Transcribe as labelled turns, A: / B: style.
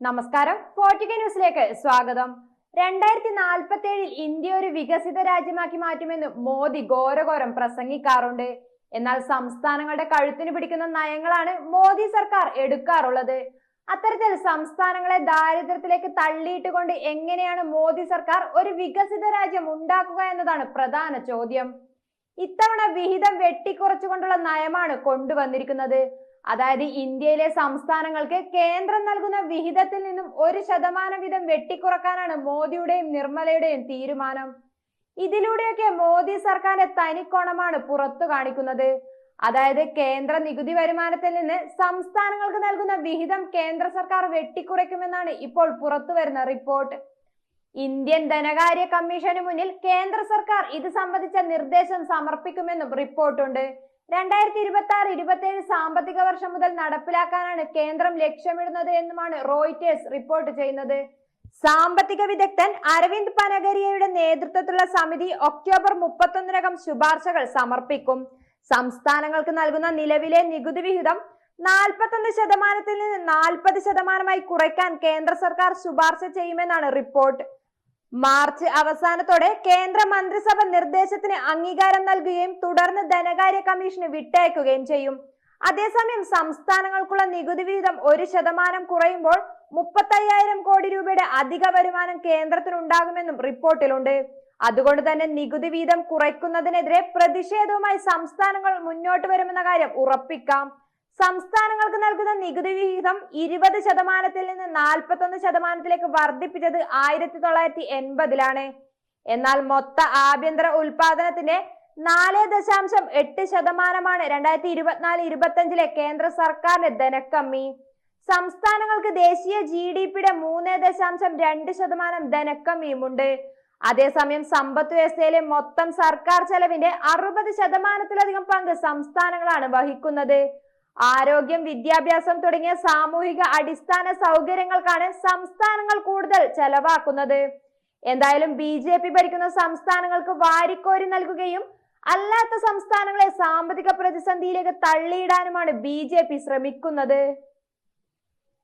A: നമസ്കാരം. പോർട്ടുഗൽ ന്യൂസിലേക്ക് സ്വാഗതം. രണ്ടായിരത്തി നാൽപ്പത്തി ഏഴിൽ ഇന്ത്യ ഒരു വികസിത രാജ്യമാക്കി മാറ്റുമെന്ന് മോദി ഘോരഘോരം പ്രസംഗിക്കാറുണ്ട്. എന്നാൽ സംസ്ഥാനങ്ങളുടെ കഴുത്തിന് പിടിക്കുന്ന നയങ്ങളാണ് മോദി സർക്കാർ എടുക്കാറുള്ളത്. അത്തരത്തിൽ സംസ്ഥാനങ്ങളെ ദാരിദ്ര്യത്തിലേക്ക് തള്ളിയിട്ടുകൊണ്ട് എങ്ങനെയാണ് മോദി സർക്കാർ ഒരു വികസിത രാജ്യം ഉണ്ടാക്കുക എന്നതാണ് പ്രധാന ചോദ്യം. ഇത്തവണ വിഹിതം വെട്ടിക്കുറച്ചുകൊണ്ടുള്ള നയമാണ് കൊണ്ടുവന്നിരിക്കുന്നത്. അതായത് ഇന്ത്യയിലെ സംസ്ഥാനങ്ങൾക്ക് കേന്ദ്രം നൽകുന്ന വിഹിതത്തിൽ നിന്നും ഒരു ശതമാനം വീതം വെട്ടിക്കുറക്കാനാണ് മോദിയുടെയും നിർമ്മലയുടെയും തീരുമാനം. ഇതിലൂടെയൊക്കെ മോദി സർക്കാരിന്റെ തനിക്കോണമാണ് പുറത്തു കാണിക്കുന്നത്. അതായത് കേന്ദ്ര നികുതി വരുമാനത്തിൽ നിന്ന് സംസ്ഥാനങ്ങൾക്ക് നൽകുന്ന വിഹിതം കേന്ദ്ര സർക്കാർ വെട്ടിക്കുറയ്ക്കുമെന്നാണ് ഇപ്പോൾ പുറത്തു വരുന്ന റിപ്പോർട്ട്. ഇന്ത്യൻ ധനകാര്യ കമ്മീഷന് മുന്നിൽ കേന്ദ്ര സർക്കാർ ഇത് സംബന്ധിച്ച നിർദ്ദേശം സമർപ്പിക്കുമെന്നും റിപ്പോർട്ടുണ്ട്. രണ്ടായിരത്തി ഇരുപത്തി ആറ് ഇരുപത്തി ഏഴ് സാമ്പത്തിക വർഷം മുതൽ നടപ്പിലാക്കാനാണ് കേന്ദ്രം ലക്ഷ്യമിടുന്നത് എന്നുമാണ് റോയിറ്റേഴ്സ് റിപ്പോർട്ട് ചെയ്യുന്നത്. സാമ്പത്തിക വിദഗ്ധൻ അരവിന്ദ് പനഗരിയയുടെ നേതൃത്വത്തിലുള്ള സമിതി ഒക്ടോബർ മുപ്പത്തൊന്നിനകം ശുപാർശകൾ സമർപ്പിക്കും. സംസ്ഥാനങ്ങൾക്ക് നൽകുന്ന നിലവിലെ നികുതി വിഹിതം നാൽപ്പത്തൊന്ന് ശതമാനത്തിൽ നിന്ന് നാൽപ്പത് ശതമാനമായി കുറയ്ക്കാൻ കേന്ദ്ര സർക്കാർ ശുപാർശ ചെയ്യുമെന്നാണ് റിപ്പോർട്ട്. മാർച്ച് അവസാനത്തോടെ കേന്ദ്ര മന്ത്രിസഭ നിർദ്ദേശത്തിന് അംഗീകാരം നൽകുകയും തുടർന്ന് ധനകാര്യ കമ്മീഷന് വിട്ടയക്കുകയും ചെയ്യും. അതേസമയം സംസ്ഥാനങ്ങൾക്കുള്ള നികുതി വിഹിതം ഒരു ശതമാനം കുറയുമ്പോൾ മുപ്പത്തയ്യായിരം കോടി രൂപയുടെ അധിക വരുമാനം കേന്ദ്രത്തിനുണ്ടാകുമെന്നും റിപ്പോർട്ടിലുണ്ട്. അതുകൊണ്ട് തന്നെ നികുതി വീതം കുറയ്ക്കുന്നതിനെതിരെ പ്രതിഷേധവുമായി സംസ്ഥാനങ്ങൾ മുന്നോട്ട് വരുമെന്ന കാര്യം ഉറപ്പിക്കാം. സംസ്ഥാനങ്ങൾക്ക് നൽകുന്ന നികുതി വിഹിതം ഇരുപത് ശതമാനത്തിൽ നിന്ന് നാൽപ്പത്തൊന്ന് ശതമാനത്തിലേക്ക് വർദ്ധിപ്പിച്ചത് ആയിരത്തി തൊള്ളായിരത്തി എൺപതിലാണ്. എന്നാൽ മൊത്ത ആഭ്യന്തര ഉൽപാദനത്തിന്റെ നാല് ദശാംശം എട്ട് ശതമാനമാണ് രണ്ടായിരത്തി ഇരുപത്തിനാല് ഇരുപത്തഞ്ചിലെ കേന്ദ്ര സർക്കാരിന്റെ ധനക്കമ്മി. സംസ്ഥാനങ്ങൾക്ക് ദേശീയ ജി ഡി പിയുടെ മൂന്ന് ദശാംശം രണ്ട് ശതമാനം ധനക്കമ്മിയുമുണ്ട്. അതേസമയം സമ്പദ് വ്യവസ്ഥയിലെ മൊത്തം സർക്കാർ ചെലവിന്റെ അറുപത് ശതമാനത്തിലധികം പങ്ക് സംസ്ഥാനങ്ങളാണ് വഹിക്കുന്നത്. ആരോഗ്യം വിദ്യാഭ്യാസം തുടങ്ങിയ സാമൂഹിക അടിസ്ഥാന സൗകര്യങ്ങൾക്കാണ് സംസ്ഥാനങ്ങൾ കൂടുതൽ ചെലവാക്കുന്നത്. എന്തായാലും ബി ജെ പി ഭരിക്കുന്ന സംസ്ഥാനങ്ങൾക്ക് വാരിക്കോരി നൽകുകയും അല്ലാത്ത സംസ്ഥാനങ്ങളെ സാമ്പത്തിക പ്രതിസന്ധിയിലേക്ക് തള്ളിയിടാനുമാണ് ബി ശ്രമിക്കുന്നത്.